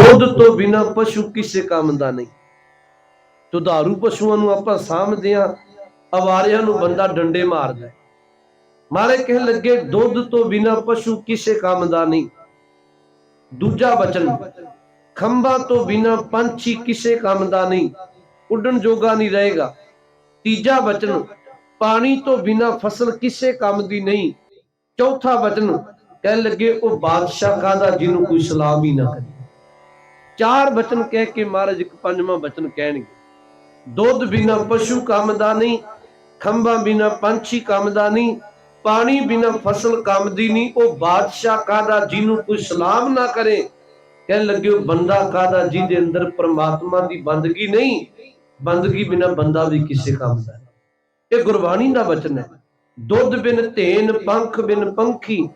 ਦੁੱਧ ਤੋਂ ਬਿਨਾ ਪਸ਼ੂ ਕਿਸੇ ਕੰਮ ਦਾ ਨਹੀਂ। ਦੁਧਾਰੂ ਪਸ਼ੂਆਂ ਨੂੰ ਆਪਾਂ ਸਾਂਭਦੇ ਆ ਅਵਾਰਿਆਂ ਨੂੰ ਬੰਦਾ ਡੰਡੇ ਮਾਰਦਾ ਮਾਰੇ ਕਹਿਣ ਲੱਗੇ, ਦੁੱਧ ਤੋਂ ਬਿਨਾ ਪਸ਼ੂ ਕਿਸੇ ਕੰਮ ਦਾ ਨਹੀਂ। ਦੂਜਾ ਬਚਨ, ਖੰਭਾਂ ਤੋਂ ਬਿਨਾ ਪੰਛੀ ਕਿਸੇ ਕੰਮ ਦਾ ਨਹੀਂ। ਉੱਡਣ ਜੋਗਾ ਨਹੀਂ ਰਹੇਗਾ। ਤੀਜਾ ਬਚਨ, ਪਾਣੀ ਤੋਂ ਬਿਨਾ ਫਸਲ ਕਿਸੇ ਕੰਮ ਦੀ ਨਹੀਂ। ਚੌਥਾ ਬਚਨ, ਕਹਿਣ ਲੱਗੇ, ਉਹ ਬਾਦਸ਼ਾਹ ਦਾ ਜਿਹਨੂੰ ਕੋਈ ਸਲਾਮ ਹੀ ਨਾ ਕਰੇ। ਚਾਰ ਬਚਨ ਕਹਿ ਕੇ ਮਹਾਰਾਜ ਇੱਕ ਪੰਜਵਾਂ ਬਚਨ ਕਹਿਣਗੇ। ਦੁੱਧ ਬਿਨਾ ਪਸ਼ੂ ਕੰਮ ਦਾ ਨਹੀਂ, ਖੰਭਾਂ ਬਿਨਾ ਪੰਛੀ ਕੰਮ ਦਾ ਨਹੀਂ, ਪਾਣੀ ਬਿਨਾ ਫਸਲ ਕੰਮ ਦੀ ਨਹੀਂ, ਉਹ ਬਾਦਸ਼ਾਹ ਕਾਦਾ ਜਿਹਨੂੰ ਕੋਈ ਸਲਾਮ ਨਾ ਕਰੇ? ਕਹਿਣ ਲੱਗੇ, ਉਹ ਬੰਦਾ ਕਾਦਾ ਜਿਹਦੇ ਅੰਦਰ ਪ੍ਰਮਾਤਮਾ ਦੀ ਬੰਦਗੀ ਨਹੀਂ, ਬੰਦਗੀ ਬਿਨਾ ਬੰਦਾ ਵੀ ਕਿਸੇ ਕੰਮ ਦਾ ਇਹ ਗੁਰਬਾਣੀ ਦਾ ਬਚਨ ਹੈ। ਦੁੱਧ ਬਿਨ ਧੇਨ, ਪੰਖ ਬਿਨ ਪੰਖੀ,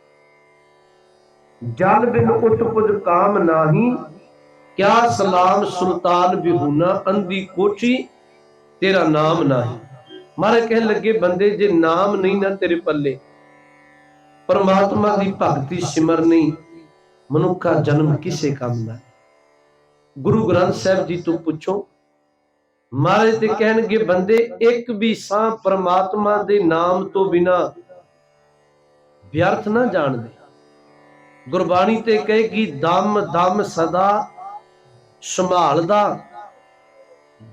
ਜਲ ਬਿਨ ਉਟ ਪੁਜ ਕਾਮ ਨਾਹੀ ਕਿਆ ਸਲਾਮ ਸੁਲਤਾਨ ਬਿਹੂਨਾ ਅੰਦੀ ਕੋਠੀ, ਤੇਰਾ ਨਾਮ ਨਾਹੀ। ਮਾਰੇ ਕਹਿਣ ਲੱਗੇ, ਬੰਦੇ, ਜੇ ਨਾਮ ਨਹੀਂ ਨਾ ਤੇਰੇ ਪੱਲੇ, ਪਰਮਾਤਮਾ ਦੀ ਭਗਤੀ ਸਿਮਰਨੀ ਮਨੁੱਖਾ ਜਨਮ ਕਿਸੇ ਕੰਮ ਦਾ। ਗੁਰੂ ਗ੍ਰੰਥ ਸਾਹਿਬ ਜੀ ਤੋਂ ਪੁੱਛੋ ਮਹਾਰਾਜ ਤੇ ਕਹਿਣਗੇ, ਬੰਦੇ, ਇੱਕ ਵੀ ਸਾਹ ਪਰਮਾਤਮਾ ਦੇ ਨਾਮ ਤੋਂ ਬਿਨਾ ਵਿਅਰਥ ਨਾ ਜਾਣਦੇ। ਗੁਰਬਾਣੀ ਤੇ ਕਹੇਗੀ, ਦਮ ਦਮ ਸਦਾ ਸੰਭਾਲਦਾ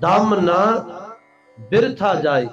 ਦਮ ਨਾ ਬਿਰਥਾ ਜਾਏ।